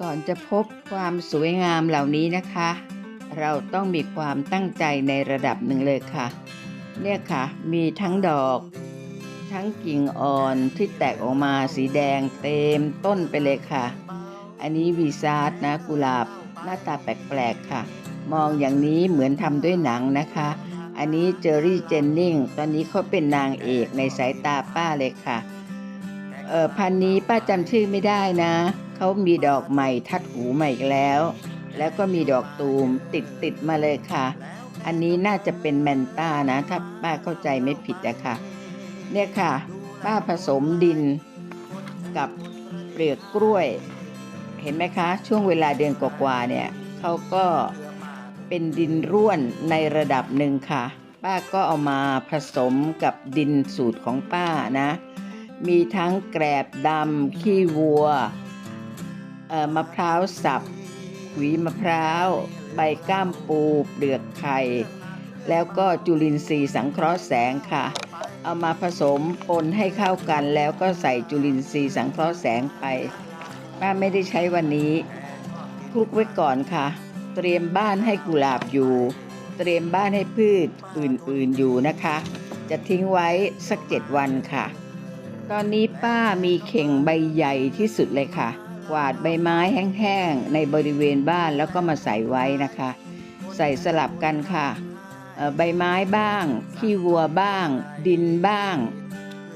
ก่อนจะพบความสวยงามเหล่านี้นะคะ เราต้องมีความตั้งใจในระดับหนึ่งเลยค่ะ เนี่ยค่ะ มีทั้งดอก ทั้งกิ่งอ่อนที่แตกออกมาสีแดงเต็มต้นไปเลยค่ะ อันนี้วีซาร์ดนะกุหลาบหน้าตาแปลกๆค่ะ มองอย่างนี้เหมือนทำด้วยหนังนะคะ อันนี้เจอรี่เจนนิงตอนนี้เขาเป็นนางเอกในสายตาป้าเลยค่ะ เออพันนี้ป้าจำชื่อไม่ได้นะ เขามีดอกใหม่ทัดหูใหม่แล้ว แล้วก็มีดอกตูมติดติดมาเลยค่ะ อันนี้น่าจะเป็นแมนต้านะ ถ้าป้าเข้าใจไม่ผิดอะค่ะ เนี่ยค่ะ ป้าผสมดินกับเปลือกกล้วย เห็นไหมคะ ช่วงเวลาเดือนกว่าๆเนี่ยเขาก็เป็นดินร่วนในระดับหนึ่งค่ะ ป้าก็เอามาผสมกับดินสูตรของป้านะ มีทั้งแกรบดำขี้วัว มะพร้าวสับหวีมะพร้าว ใบก้ามปูเปลือกไข่ แล้วก็จุลินทรีย์สังเคราะห์แสงค่ะ เอามาผสมปนให้เข้ากัน แล้วก็ใส่จุลินทรีย์สังเคราะห์แสงไปป้าไม่ได้ใช้วันนี้คลุกไว้ก่อนค่ะ เตรียมบ้านให้กุหลาบอยู่ เตรียมบ้านให้พืชอื่นๆอยู่นะคะ จะทิ้งไว้สักเจ็ดวันค่ะ ตอนนี้ป้ามีเข่งใบใหญ่ที่สุดเลยค่ะ กวาดใบไม้แห้งๆในบริเวณบ้านแล้วก็มาใส่ไว้นะคะ ใส่สลับกันค่ะใบไม้บ้าง ขี้วัวบ้าง ดินบ้าง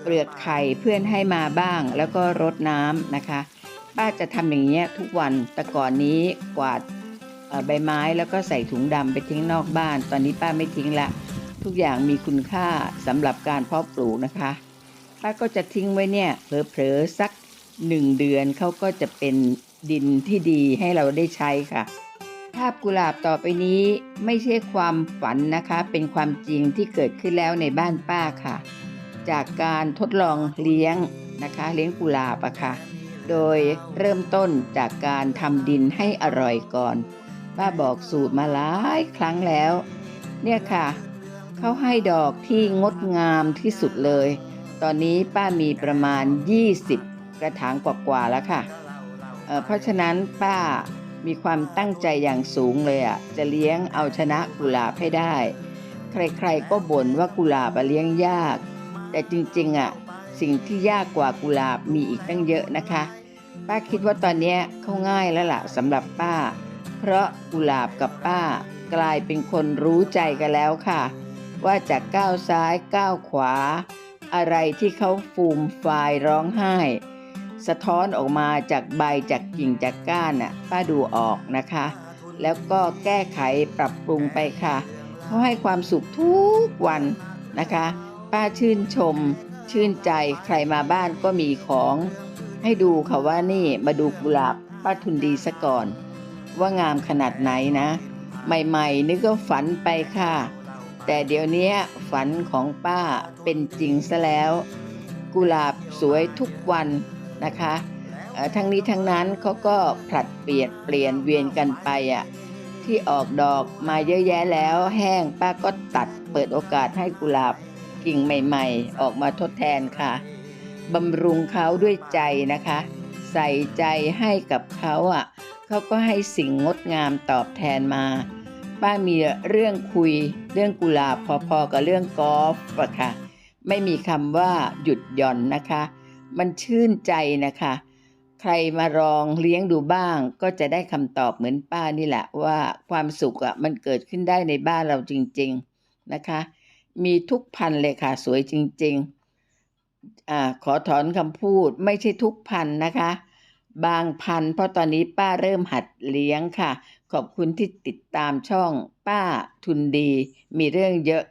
เปลือกไข่เพื่อนให้มาบ้าง แล้วก็รดน้ำนะคะ ป้าจะทำอย่างเงี้ยทุกวันแต่ก่อนนี้กวาดใบไม้แล้วก็ใส่ถุงดำไปทิ้งนอกบ้าน ตอนนี้ป้าไม่ทิ้งละ ทุกอย่างมีคุณค่าสำหรับการเพาะปลูกนะคะ ป้าก็จะทิ้งไว้เนี่ยเผลอๆสัก หนึ่งเดือนเขาก็จะเป็นดินที่ดีให้เราได้ใช้ค่ะ ภาพกุหลาบต่อไปนี้ไม่ใช่ความฝันนะคะ เป็นความจริงที่เกิดขึ้นแล้วในบ้านป้าค่ะ จากการทดลองเลี้ยงนะคะ เลี้ยงกุหลาบอะค่ะ โดยเริ่มต้นจากการทำดินให้อร่อยก่อนป้าบอกสูตรมาหลายครั้งแล้ว เนี่ยค่ะเขาให้ดอกที่งดงามที่สุดเลย ตอนนี้ป้ามีประมาณ 20 กระถางกว่าๆแล้วค่ะเเพราะฉะนั้นป้ามีความตั้งใจอย่างสูงเลยอะจะเลี้ยงเอาชนะกุหลาบให้ได้ ใครๆก็บ่นว่ากุหลาบเลี้ยงยาก แต่จริงๆอะสิ่งที่ยากกว่ากุหลาบมีอีกตั้งเยอะนะคะ ป้าคิดว่าตอนนี้เขาง่ายแล้วล่ะสำหรับป้า เพราะกุหลาบกับป้ากลายเป็นคนรู้ใจกันแล้วค่ะ ว่าจะก้าวซ้ายก้าวขวา อะไรที่เขาฟูมฟายร้องไห้ สะท้อนออกมาจากใบจากกิ่งจากก้านน่ะป้าดูออกนะคะ แล้วก็แก้ไขปรับปรุงไปค่ะเขาให้ความสุขทุกวันนะคะ ป้าชื่นชม ชื่นใจใครมาบ้านก็มีของ ให้ดูค่ะว่านี่มาดูกุหลาบป้าทุนดีซะก่อน ว่างามขนาดไหนนะ ใหม่ๆนึกก็ฝันไปค่ะ แต่เดี๋ยวนี้ฝันของป้าเป็นจริงซะแล้ว กุหลาบสวยทุกวัน นะคะทั้งนี้ทั้งนั้นเขาก็ผลัดเปลี่ยนเปลี่ยนเวียนกันไปอะที่ออกดอกมาเยอะแยะแล้ว แห้งป้าก็ตัดเปิดโอกาสให้กุหลาบกิ่งใหม่ๆ ออกมาทดแทนค่ะบำรุงเขาด้วยใจนะคะ ใส่ใจให้กับเขาอะเขาก็ให้สิ่งงดงามตอบแทนมา ป้ามีเรื่องคุยเรื่องกุหลาบพอๆกับเรื่องกอล์ฟอะค่ะ ไม่มีคำว่าหยุดหย่อนนะคะ มันชื่นใจนะคะ ใครมาลองเลี้ยงดูบ้าง ก็จะได้คำตอบเหมือนป้านี่แหละว่าความสุขอะมันเกิดขึ้นได้ในบ้านเราจริง ๆนะคะ มีทุกพันเลยค่ะสวยจริงๆอ่าขอถอนคำพูดไม่ใช่ทุกพันนะคะ บางพันเพราะตอนนี้ป้าเริ่มหัดเลี้ยงค่ะ ขอบคุณที่ติดตามช่องป้าทุนดี มีเรื่องเยอะ